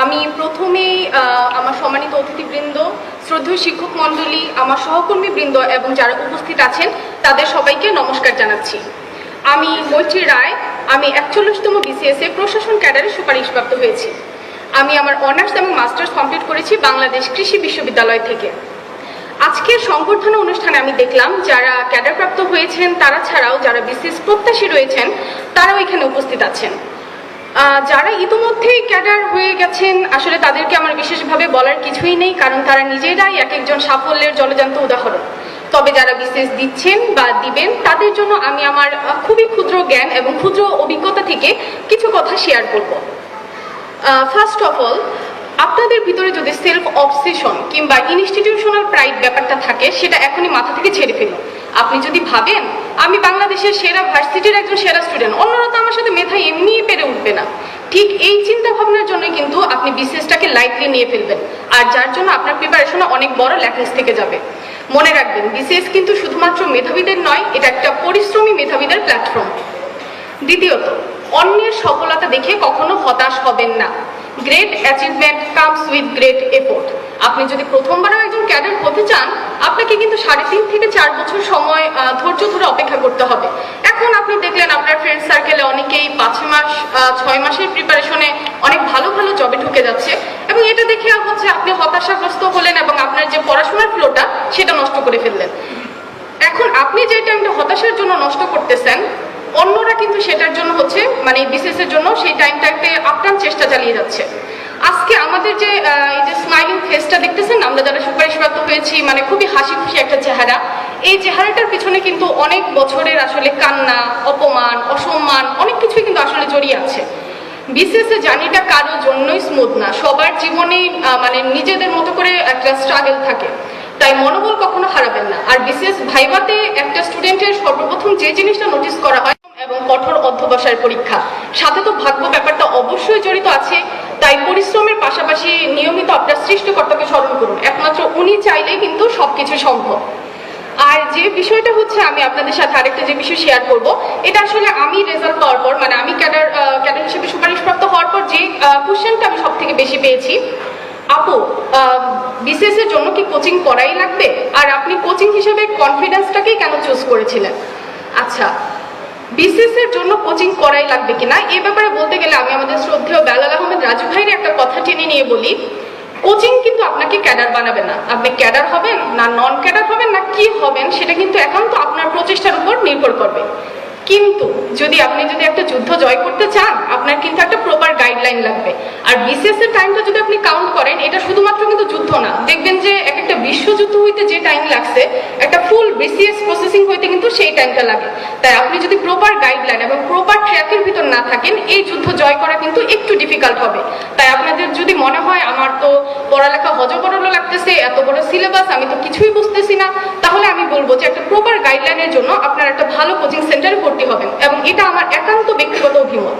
আমি প্রথমেই আমার সম্মানিত অতিথিবৃন্দ, শ্রদ্ধেয় শিক্ষক মণ্ডলী, আমার সহকর্মীবৃন্দ এবং যারা উপস্থিত আছেন, তাদের সবাইকে নমস্কার জানাচ্ছি। আমি মৈত্রী রায়, আমি একচল্লিশতম বিসিএসএ প্রশাসন ক্যাডারে সুপারিশপ্রাপ্ত হয়েছি। আমি আমার অনার্স এবং মাস্টার্স কমপ্লিট করেছি বাংলাদেশ কৃষি বিশ্ববিদ্যালয় থেকে। আজকের সংবর্ধনা অনুষ্ঠানে আমি দেখলাম, যারা ক্যাডারপ্রাপ্ত হয়েছেন, তারা ছাড়াও যারা বিশেষ প্রত্যাশী রয়েছেন, তারাও এখানে উপস্থিত আছেন। যারা ইতিমধ্যেই ক্যাডার হয়ে গেছেন, আসলে তাদেরকে আমার বিশেষভাবে বলার কিছুই নেই, কারণ তারা নিজেরাই এক একজন সাফল্যের জলজান্ত উদাহরণ। তবে যারা বিশেষ দিচ্ছেন বা দিবেন, তাদের জন্য আমি আমার খুবই ক্ষুদ্র জ্ঞান এবং ক্ষুদ্র অভিজ্ঞতা থেকে কিছু কথা শেয়ার করব। ফার্স্ট অফ অল আপনাদের ভিতরে যদি সেলফ অবসেশন কিংবা ইনস্টিটিউশনাল প্রাইড ব্যাপারটা থাকে, সেটা এখনই মাথা থেকে ছেড়ে ফেলুন। আপনি যদি ভাবেন, আমি বাংলাদেশের সেরা ভার্সিটির একজন সেরা স্টুডেন্ট অন্যরা তো আমার সাথে মেধা এমনিই পেরে উঠবে না। ঠিক এই চিন্তা ভাবনার জন্যই কিন্তু আপনি বিসিএসটাকে লাইটলি নিয়ে ফেলবেন। আর যার জন্য আপনার প্রিপারেশনে অনেক বড় ল্যাকিংস থেকে যাবে। মনে রাখবেন বিসিএস কিন্তু শুধুমাত্র মেধাবীদের নয়, এটা একটা পরিশ্রমী মেধাবীদের প্ল্যাটফর্ম দ্বিতীয়ত, অন্যের সফলতা দেখে কখনো হতাশ হবেন না। Great achievement comes with great effort আপনি যদি প্রথমবারও একজন ক্যাডার হতে চান আপনাকে কিন্তু সাড়ে তিন থেকে চার বছর সময় ধৈর্য ধরে অপেক্ষা করতে হবে। এখন আপনি দেখলেন আপনার ফ্রেন্ড সার্কেলে অনেকেই পাঁচ মাস ছয় মাসের প্রিপারেশনে অনেক ভালো ভালো জবে ঢুকে যাচ্ছে এবং এটা দেখে হচ্ছে আপনি হতাশাগ্রস্ত হলেন এবং আপনার যে পড়াশোনার ফ্লোটা সেটা নষ্ট করে ফেললেন। এখন আপনি যে টাইমটা হতাশার জন্য নষ্ট করতেছেন, অন্যরা কিন্তু সেটার জন্য হচ্ছে মানে বিশেষ এর জন্য সেই টাইমটাকে আপ্রাণ চেষ্টা চালিয়ে যাচ্ছে। আজকে আমাদের যে এই যে স্মাইলিং ফেসটা দেখতেছেন আমরা যারা সুপারিশপ্রাপ্ত হয়েছি মানে খুবই হাসি খুশি একটা চেহারা এই চেহারাটার পিছনে কিন্তু অনেক বছরের আসলে কান্না অপমান অসম্মান অনেক কিছুই কিন্তু আসলে জড়িয়ে আছে। বিশেষ জার্নিটা কারোর জন্যই স্মুথ না সবার জীবনেই আহ, মানে নিজেদের মতো করে একটা স্ট্রাগল থাকে তাই মনোবল কখনো হারাবেন না। আর বিশেষ ভাইভাতে একটা স্টুডেন্টের সর্বপ্রথম যে জিনিসটা নোটিস করা হয় এবং কঠোর অধ্যবসায়ের পরীক্ষা সাথে তো ভাগ্য ব্যাপারটা অবশ্যই জড়িত আছে তাই পরিশ্রমের পাশাপাশি নিয়মিত আপনার সৃষ্টিকর্তাকে স্মরণ করুন। একমাত্র উনি চাইলেই কিন্তু সবকিছু সম্ভব। আর যে বিষয়টা হচ্ছে, আমি আপনাদের সাথে আরেকটা যে বিষয় শেয়ার করব, এটা আসলে আমি রেজাল্ট পাওয়ার পর মানে আমি ক্যাডার ক্যাডার হিসেবে সুপারিশপ্রাপ্ত হওয়ার পর যে কোশ্চেনটা আমি সব থেকে বেশি পেয়েছি। আপু বিসিএস এর জন্য কি কোচিং করাই লাগবে? আর আপনি কোচিং হিসেবে কনফিডেন্সটাকেই কেন চুজ করেছিলেন? আচ্ছা বিসিএস এর জন্য কোচিং করাই লাগবে কিনা? এ ব্যাপারে বলতে গেলে আমি আমাদের শ্রদ্ধেয় বেলাল আহমেদ রাজু ভাইয়ের একটা কথা টেনে নিয়ে বলি। কোচিং কিন্তু আপনাকে ক্যাডার বানাবে না। আপনি ক্যাডার হবেন না নন ক্যাডার হবেন না কি হবেন সেটা কিন্তু একান্ত আপনার প্রচেষ্টার উপর নির্ভর করবে। কিন্তু যদি আপনি যদি একটা যুদ্ধ জয় করতে চান, আপনার কিন্তু একটা প্রপার গাইডলাইন লাগবে। আর বিসিএস এর টাইমটা যদি আপনি কাউন্ট করেন, এটা শুধুমাত্র কিন্তু যুদ্ধ না। দেখবেন যে এক একটা বিশ্বযুদ্ধ হইতে যে টাইম লাগছে, একটা বিসিএস প্রসেসিং হইতে কিন্তু সেই টাইমটা লাগে। তাই আপনি যদি প্রপার গাইডলাইন এবং প্রপার ট্র্যাকের ভিতর না থাকেন, এই যুদ্ধ জয় করা কিন্তু একটু ডিফিকাল্ট হবে। তাই আপনাদের যদি মনে হয়, আমার তো পড়ালেখা হজবরল লাগতেছে, এত বড় সিলেবাস আমি তো কিছুই বুঝতেছি না, তাহলে আমি বলব যে একটা প্রপার গাইডলাইনের জন্য আপনার একটা ভালো কোচিং সেন্টারে ভর্তি হবেন। এবং এটা আমার একান্ত ব্যক্তিগত অভিমত।